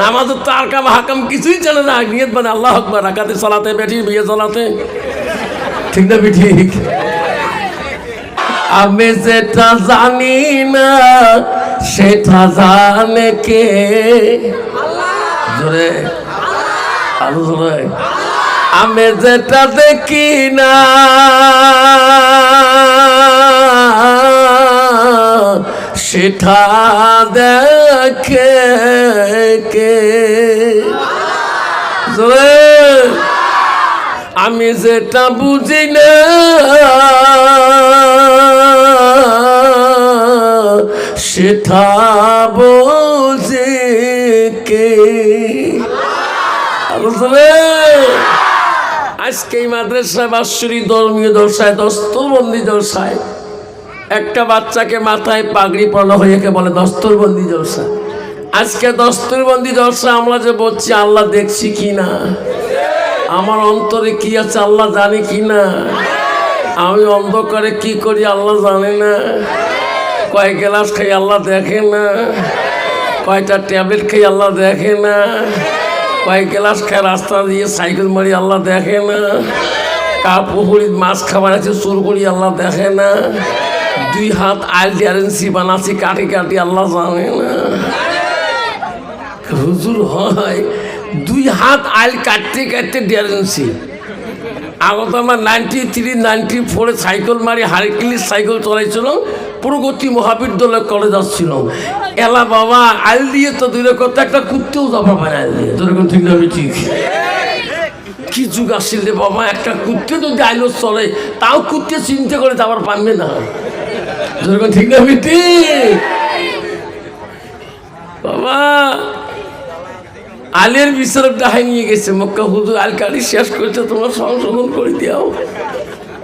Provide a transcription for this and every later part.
নামাজের তো আরকাম হাকাম কিছুই জানে না। নিয়ত মানে আল্লাহ আকবার, রাকাতে চালাতে বেঠির বিয়ে চালাতে ঠিক না ঠিক আমি যেটা জানি না, সেটা জানে কে? জোরে। আরও জোরে আমি যেটা দেখি না সেটা দেখে কে? আমি যেটা বুঝি না সেটা বোঝে কে? আজকে এই মাদ্রাসায় বাৎসরিক ধর্মীয় দর্শায় দস্তরবন্দি দর্শায় একটা বাচ্চাকে মাথায় পাগড়ি পড়ানো হয়েকে বলে দস্তরবন্দি জলসা। আজকে দস্তরবন্দি জলসা আমরা যে বলছি, আল্লাহ দেখছি কি না? আমার অন্তরে কি আছে, আল্লাহ জানে কি না? আমি অন্ধকারে কি করি, আল্লাহ জানে না। কয় গ্লাস খাই, আল্লাহ দেখে না। কয়টা ট্যাবলেট খাই, আল্লাহ দেখে না। কয় গ্লাস খাই, রাস্তা দিয়ে সাইকেল মারি, আল্লাহ দেখে না। পুকুরি মাছ খাবার আছে, চোর করি আল্লাহ দেখে না। দুই হাত আইল ডিয়ারেন্সি বানাচ্ছি কাটি কাটি, আল্লাহ জানে হুজুর হয়, দুই হাত আইল কাটতে কাটতে ডিয়ারেন্সি আগত আমার নাইনটি থ্রি, নাইনটি ফোরে সাইকেল মারি হারকিলিস সাইকেল চলাইছিল প্রগতি মহাবিদ্যালয় কলেজ আসছিল এলা বাবা, আইল দিয়ে তো দূরে কথা একটা কুত্তেও যাবা পারে আইল দিয়ে। তোর ঠিক আমি ঠিক? কি যুগ আসছিল বাবা, একটা কুত্তে যদি আইলো চলে, তাও কুত্তে চিন্তা করে যাবার পারবে না। ঠিক না ঠিক। বাবা, আলের বিচারক ডাহাই নিয়ে গেছে। মক্কা হুজুর আল কালি শেষ করেছে, তোমরা সংশোধন করে দিও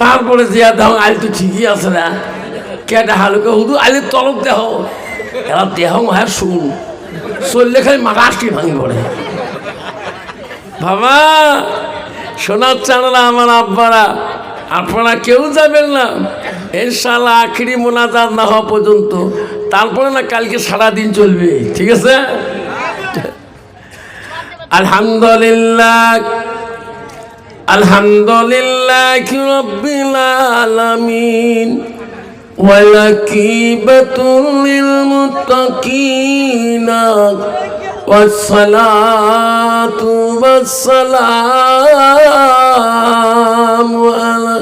তারপরে যে দাও, আল তো ঠিকই আছে না। কেটা হালুকে হুদু আলের তলব দেহ এরা দেহ হ্যাঁ শুন। চললে খালি মাগাসটি ভাঙি পড়ে। বাবা সোনার চানরা আমার আব্বারা। আপনারা কেউ যাবেন না। ইনশাল্লাহ আখিরি মোনাজাত না হওয়া পর্যন্ত তারপরে না কালকে সারাদিন চলবে ঠিক আছে আলহামদুলিল্লাহ আলহামদুলিল্লাহ রব্বিল আলামিন ولكيبة للمتقين والصلاة والسلام على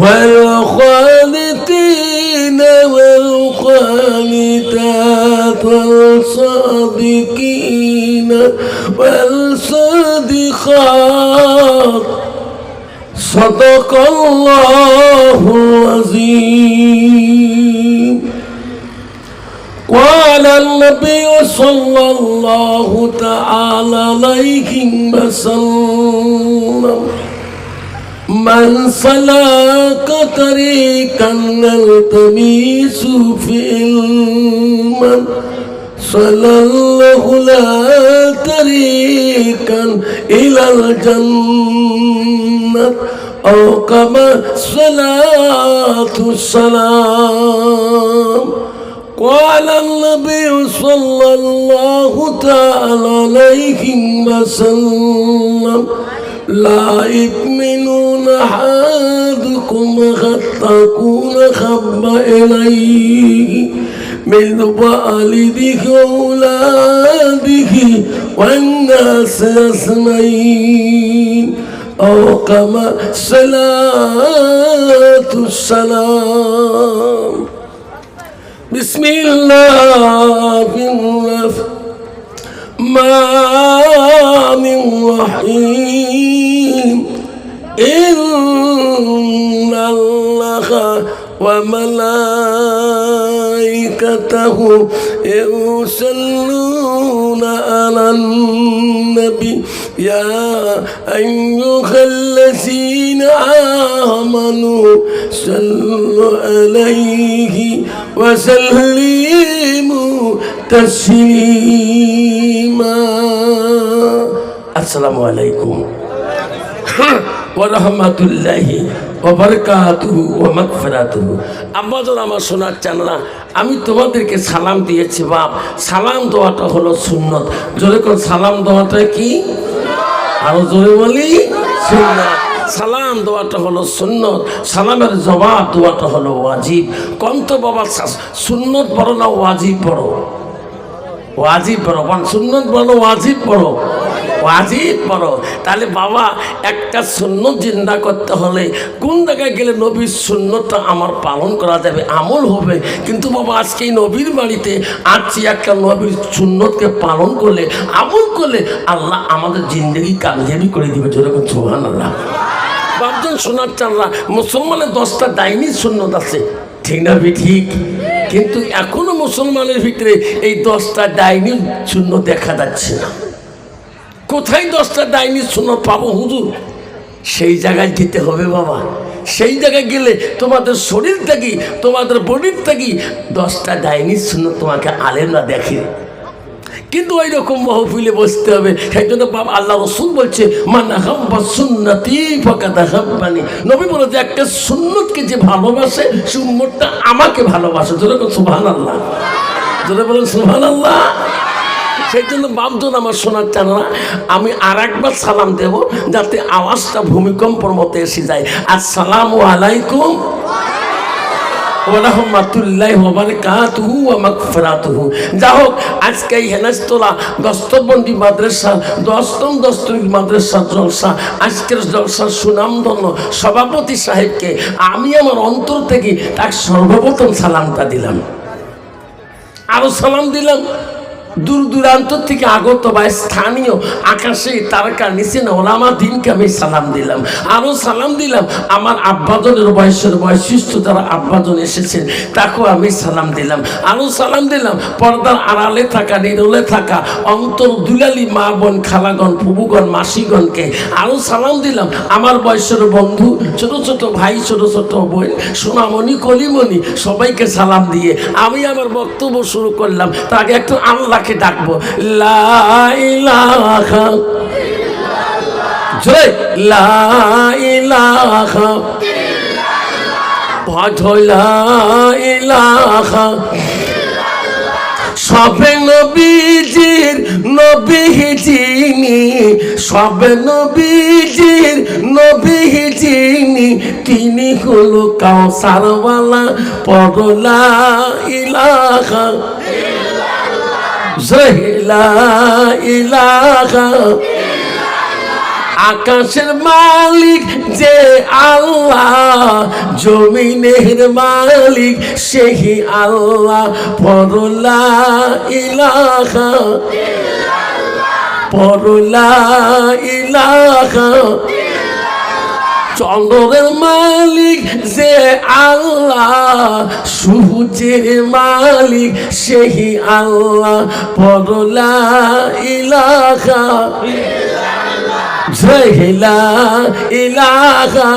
والخالدين والخالدات والصادقين والصادقات. صدق الله العظيم. قال النبي صلى الله تعالى عليه وسلم. من سلك طريقا نلتمس في علما صلى الله لا طريقا إلى الجنة أو كما صلاة السلام قال النبي صلى الله تعالى عليه وسلم لا يؤمنون أحدكم يكون خب إليه من والده وأولاده والناس أجمعين. أو كما صلاة السلام. بسم الله الرحمن الرحيم. وملائكته يصلون على النبي يا أيها الذين آمنوا صلوا عليه وسلموا تسليما السلام عليكم ওরহমাতুল্লাহি ওবরকাতুহু ওয়া মাগফিরাতুহু। আব্বাজান আমার শোনার চান না আমি তোমাদেরকে সালাম দিয়েছি, বাপ। সালাম দেওয়াটা হলো সুন্নত। জোরে কোন সালাম দেওয়াটা কি? আরও জোরে বলি, সুন্নাত। সালাম দেওয়াটা হলো সুন্নত। সালামের জবাব দেওয়াটা হলো ওয়াজিব। কন্ত বাবা সুন্নত বড় না ওয়াজিব বড় ওয়াজিব পড়ো বল সুন্নত বলো, ওয়াজিব পড়ো। ওয়াজিব পড়ো তাহলে বাবা, একটা সুন্নত জিন্দা করতে হলে কোন জায়গায় গেলে নবীর সুন্নতটা আমার পালন করা যাবে? আমল হবে। কিন্তু বাবা, আজকে এই নবীর বাড়িতে আসছি একটা নবীর সুন্নতকে পালন করলে, আমল করলে আল্লাহ আমাদের জিন্দগি কামিয়াবি করে দিবে। যেরকম সোহান আল্লাহ বাপজন শোনার চানরা মুসলমানের দশটা ডাইনি সুন্নত আছে। ঠিক না ঠিক। কিন্তু এখনও মুসলমানের ভিতরে এই দশটা ডাইনি শূন্য দেখা যাচ্ছে না। কোথায় দশটা ডাইনি শূন্য পাবো হুজুর? সেই জায়গায় যেতে হবে বাবা। সেই জায়গায় গেলে তোমাদের শরীর থেকে তোমাদের বডির থেকে দশটা ডাইনি শূন্য তোমাকে আলেমরা দেখে। কিন্তু ওই রকম মহফিলে বসতে হবে। সেই জন্য বাবা আল্লাহ রসুল বলছে নবী বলে যে, একটা সুন্নতকে যে ভালোবাসে, সুন্নতটা আমাকে ভালোবাসে। যেরকম সুবহান আল্লাহ যদি বলেন সুবহান আল্লাহ সেই জন্য বাপজন আমার শোনার চান না, আমি আর একবার সালাম দেব যাতে আওয়াজটা ভূমিকম্পর মতো এসে যায়। আসসালামু আলাইকুম। যা হোক, আজকে মাদ্রাসা মাদ্রাসা আজকের সভাপতি সাহেবকে আমি আমার অন্তর থেকে তার সর্বপ্রথম সালামটা দিলাম। আরও সালাম দিলাম। দূর দূরান্ত থেকে আগত বা স্থানীয় আকাশে তারকা নিচে না, ওলামা দিনকে আমি সালাম দিলাম। আরও সালাম দিলাম, আমার আব্বাজনের বয়সের বৈশিষ্ট্য যারা আব্বাজন এসেছেন তাকেও আমি সালাম দিলাম। আরও সালাম দিলাম, পর্দার আড়ালে থাকা, নিরলে থাকা, অন্তর দুলালি মা বোন, খালাগণ, ফুবুগণ, মাসিগণকে আরও সালাম দিলাম। আমার বয়সের বন্ধু, ছোট ছোট ভাই, ছোট ছোট বোন, সোনামণি, কলিমণি, সবাইকে সালাম দিয়ে আমি আমার বক্তব্য শুরু করলাম। তাকে একটু আল্লাহকে ডাকবো। লা ইলাহা জয় লা ইলাহা সবে নবীজির নবী যিনি সবে নবীজির নবী যিনি তিনি হলো কাউসারওয়ালা পগলা ইলাহা। আকাশের মালিক যে আল্লাহ জমিনের মালিক সেই আল্লাহ। পরলা ইলাহা পরলা ইলাহা চন্দ্রের মালিক যে আল্লাহ, সূর্যের মালিক সেই আল্লাহ। পরলা ইলাকা জহিলা ইলাকা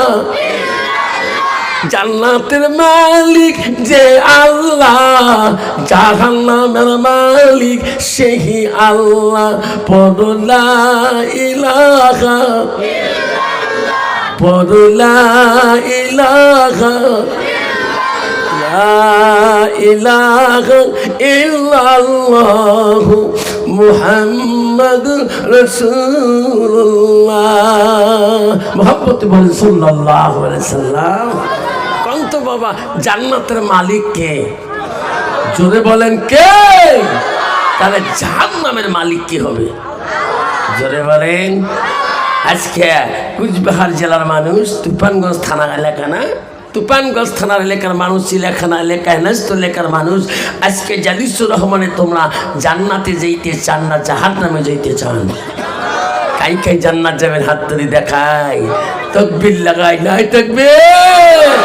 জান্নাতের মালিক যে আল্লাহ, জাহান্নামের মালিক সেই আল্লাহ। পদলা ইলাহা পদলা ইলাহা ইলাহা ইল্লাল্লাহু মুহাম্মদ রসুল্লাহ মোহাম্মত বলেন সাল্লাল্লাহু আলাইহি সাল্লাম। কন্ত বাবা, জান্নাতের মালিক কে? জোরে বলেন কে? তাহলে জাহান্নামের মালিক কি হবে? জোরে বলেন। আজকে কুচবিহার জেলার মানুষ তুফানগঞ্জ থানা এলাকা না? তুফানগঞ্জ থানার এলাকার মানুষ চিলাখানা এলাকায় নাস্ত এলাকার মানুষ, আজকে জালিসুর রহমানে তোমরা জান্নাতে যেতে চান না জাহার নামে যেতে চান। কাই কাই জান্নাত যাবেন হাত ধরে দেখাই। তকবির লাগাই নাই তকবির।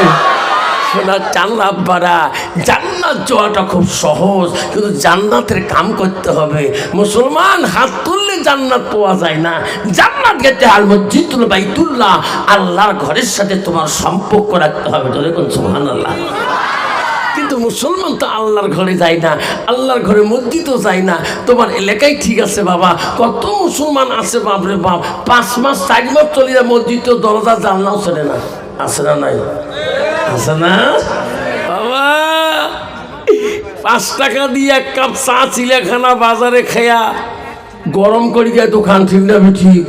শোনা, চান আব্বারা জান্নাত যাওয়াটা খুব সহজ, কিন্তু জান্নাতের কাম করতে হবে। মুসলমান হাত তুললে জান্নাত পাওয়া যায় না। জান্নাত গেতে আল মসজিদুল বাইতুল্লাহ, আল্লাহর ঘরের সাথে তোমার সম্পর্ক রাখতে হবে। তোদের কোন সুবহানাল্লাহ। কিন্তু মুসলমান তো আল্লাহর ঘরে যায় না, আল্লাহর ঘরে মসজিদও যায় না। তোমার এলাকায় ঠিক আছে বাবা, কত মুসলমান আছে বাপরে বাপ। পাঁচ মাস, চার মাস চলে যায় মসজিদ দরজা, জানলাও চলে না। আছে না নাই? আছে না? বাবা, পাঁচ টাকা দিয়ে এক কাপ চা চিলেখানা বাজারে খেয়া গরম করি যায় দোকান ঠিক না ঠিক।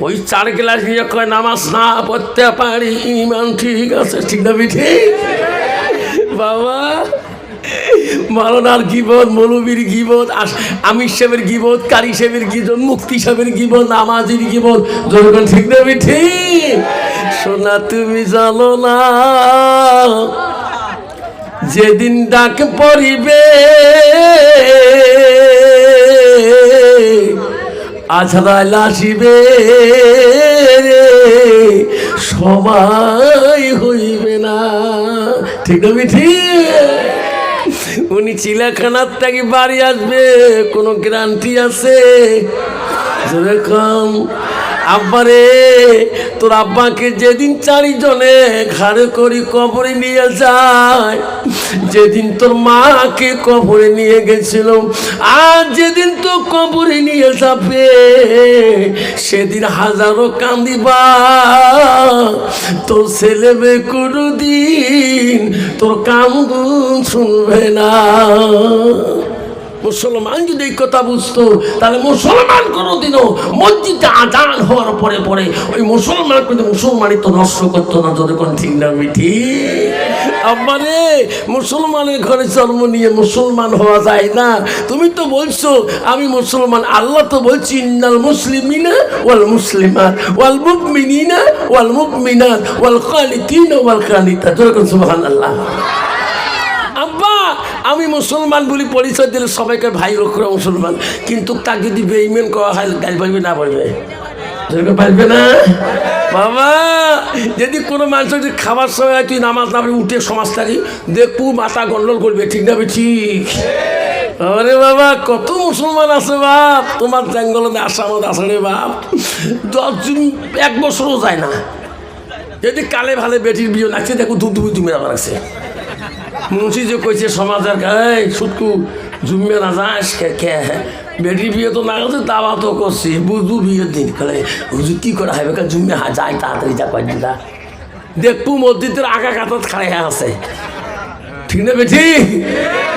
ওই চার গ্লাস নিয়ে কয়, নামাজ না পড়তে পারি, ইমান ঠিক আছে ঠিক না ঠিক? বাবা, মারনার গিবত, মৌলবীর গিবত আমির সাহেবের গিবত, কারি সাহেবের গিবত মুক্তি সাহেবের গিবত, নামাজির গিবত যখন ঠিক দেবে ঠিক? সোনা তুমি জানো না। যেদিন ডাক পড়িবে আছাড়ায় আসিবে সময় হইবে না। ঠিক না ঠিক উনি চিলাখানার থেকে বাড়ি আসবে, কোনো গ্যারান্টি আছে? যেরকম আব্বারে তোর আব্বাকে যেদিন চারিজনে ঘাড়ে করি কবরে নিয়ে যায়, যেদিন তোর মাকে কবরে নিয়ে গেছিল, আর যেদিন তো কবরে নিয়ে যাবে, সেদিন হাজারো কান্দিবা। তোর ছেলে মেয়ে কোনোদিন তোর কামগুন শুনবে না। মুসলমান যদি এই কথা বুঝতো, তাহলে মুসলমান কোনোদিনও মসজিদে আজান হওয়ার পরে পরে ওই মুসলমান কিন্তু মুসলমানই তো নষ্ট করতো না কোন ঠিক না মিঠি আব্বারে মুসলমানের ঘরে জন্ম নিয়ে মুসলমান হওয়া যায় না। তুমি তো বলছো, আমি মুসলমান, আল্লাহ তো বলছি, ইন্নাল মুসলিমিনা ওয়াল মুসলিমাত, ওয়াল মুকমিনিনা ওয়াল মুকমিনাত ওয়াল কানিতিনা ওয়াল কানিতা যেরকম সুবহানাল্লাহ। আব্বা আমি মুসলমান বলি পরিচয় দিলে সবাইকে ভাই রক্ষা মুসলমান। কিন্তু তাকে যদি বেইমেন করা হয়, গাল পাইবে না পারবে? পারবে না? বাবা, যদি কোনো মানুষ যদি খাবার সময় তুই নামাজ না উঠে সমাজ থাকি দেখব, মাথা গন্ডল করবে, ঠিক না ঠিক আরে বাবা, কত মুসলমান আছে বাপ। তোমার জঙ্গলে আসামত আছে রে বাপ। দশজন এক বছরও যায় না। যদি কালে ভালে বেটির বিয়ে লাগছে দেখো দু দুই তুমি আবার আছে মুন্সি যে কইছে সমাজের গায়ে সুটকু জুমিয়ে না যাস কে কে বেটি বিয়ে তো না করছে দাওয়া তো করছি। বুঝবু বিয়ের দিন করে। হুজুর কি করে হবে জুমিয়ে হা যায় তাড়াতাড়ি যা, কয় দিদা দেখব মসজিদের আগা কাতাত খাড়াই আছে। ঠিক না বেঠি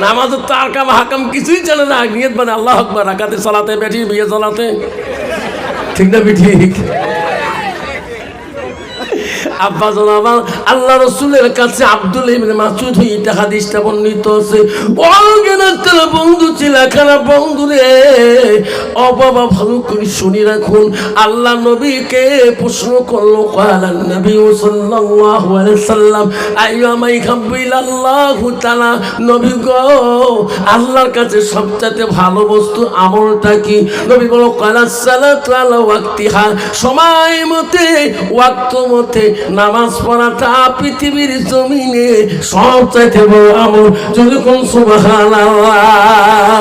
নামাজ তার কাম হাকাম কিছুই জানে না। নিয়ত মানে আল্লাহ আকবর, রাকাতে চালাতে বেঠি বিয়ে চালাতে ঠিক না বেঠি আব্বা জানাবা, আল্লাহ রসুলের কাছে আব্দুল ইবনে মাসুদ হইতে হাদিসটা বর্ণিত আছে। অজ্ঞানের বন্ধু খারাপ বন্ধু রে। ও বাবা, ভালো করে শুনি রাখুন, আল্লাহ নবীকে প্রশ্ন করল কালান নবী সাল্লাম নবী গো, আল্লাহর কাছে সবচেয়ে ভালো বস্তু আমলটা কি? নবী বলো কালাস সালাতু আলা সময় মতে, ওয়াক্ত মতে নামাজ পড়াটা পৃথিবীর জমিনে সব চাইতে বড় আমল। যদি কোন সুবহানাল্লাহ।